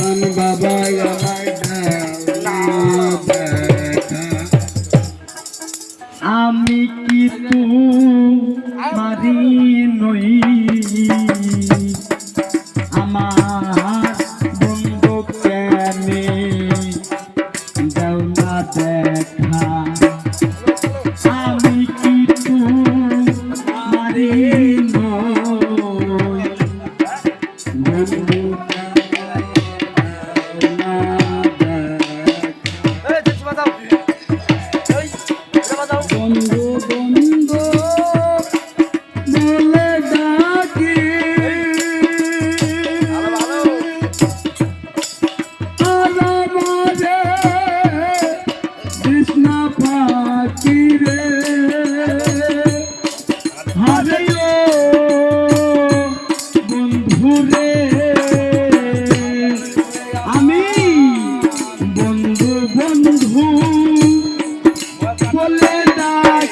Baba, Baba, Baba, Baba, Baba, Baba, Baba,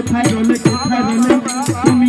কোথায় রলে কোথায় রলে? তুমি